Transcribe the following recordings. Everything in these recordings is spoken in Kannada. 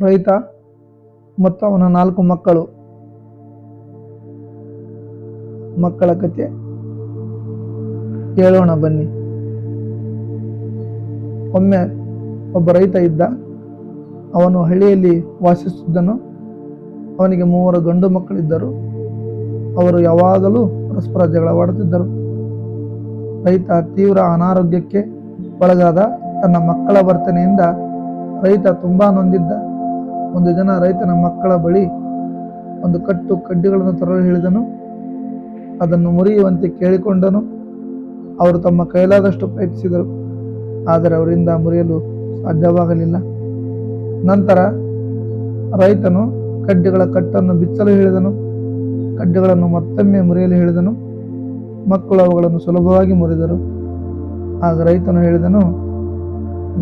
ರೈತ ಮತ್ತು ಅವನ ನಾಲ್ಕು ಮಕ್ಕಳು. ಮಕ್ಕಳ ಕತೆ ಹೇಳೋಣ ಬನ್ನಿ. ಒಮ್ಮೆ ಒಬ್ಬ ರೈತ ಇದ್ದ. ಅವನು ಹಳ್ಳಿಯಲ್ಲಿ ವಾಸಿಸುತ್ತಿದ್ದನು. ಅವನಿಗೆ ಮೂವರು ಗಂಡು ಮಕ್ಕಳಿದ್ದರು. ಅವರು ಯಾವಾಗಲೂ ಪರಸ್ಪರ ಜಗಳವಾಡುತ್ತಿದ್ದರು ರೈತ ತೀವ್ರ ಅನಾರೋಗ್ಯಕ್ಕೆ ಒಳಗಾದ ತನ್ನ ಮಕ್ಕಳ ವರ್ತನೆಯಿಂದ ರೈತ ತುಂಬಾ ನೊಂದಿದ್ದ. ಒಂದು ದಿನ ರೈತನ ಮಕ್ಕಳ ಬಳಿ ಒಂದು ಕಟ್ಟು ಕಡ್ಡಿಗಳನ್ನು ತರಲು ಹೇಳಿದನು. ಅದನ್ನು ಮುರಿಯುವಂತೆ ಕೇಳಿಕೊಂಡನು. ಅವರು ತಮ್ಮ ಕೈಲಾದಷ್ಟು ಪ್ರಯತ್ನಿಸಿದರು. ಆದರೆ ಅವರಿಂದ ಮುರಿಯಲು ಸಾಧ್ಯವಾಗಲಿಲ್ಲ. ನಂತರ ರೈತನು ಕಡ್ಡಿಗಳ ಕಟ್ಟನ್ನು ಬಿಚ್ಚಲು ಹೇಳಿದನು. ಕಡ್ಡಿಗಳನ್ನು ಮತ್ತೊಮ್ಮೆ ಮುರಿಯಲು ಹೇಳಿದನು. ಮಕ್ಕಳು ಅವುಗಳನ್ನು ಸುಲಭವಾಗಿ ಮುರಿದರು. ಆಗ ರೈತನು ಹೇಳಿದನು,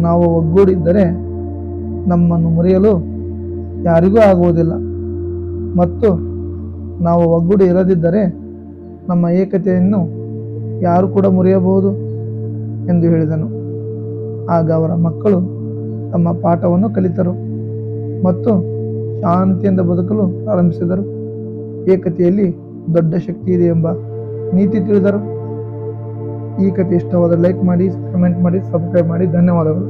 ನಾವು ಒಗ್ಗೂಡಿದ್ದರೆ ನಮ್ಮನ್ನು ಮುರಿಯಲು ಯಾರಿಗೂ ಆಗುವುದಿಲ್ಲ. ಮತ್ತು ನಾವು ಒಗ್ಗೂಡಿ ಇರದಿದ್ದರೆ ನಮ್ಮ ಏಕತೆಯನ್ನು ಯಾರು ಕೂಡ ಮುರಿಯಬಹುದು ಎಂದು ಹೇಳಿದನು. ಆಗ ಅವರ ಮಕ್ಕಳು ತಮ್ಮ ಪಾಠವನ್ನು ಕಲಿತರು ಮತ್ತು ಶಾಂತಿಯಿಂದ ಬದುಕಲು ಪ್ರಾರಂಭಿಸಿದರು. ಏಕತೆಯಲ್ಲಿ ದೊಡ್ಡ ಶಕ್ತಿ ಇದೆ ಎಂಬ ನೀತಿ ತಿಳಿದರು. ಈ ಕಥೆ ಇಷ್ಟವಾದ ಲೈಕ್ ಮಾಡಿ, ಕಮೆಂಟ್ ಮಾಡಿ, ಸಬ್ಸ್ಕ್ರೈಬ್ ಮಾಡಿ. ಧನ್ಯವಾದಗಳು.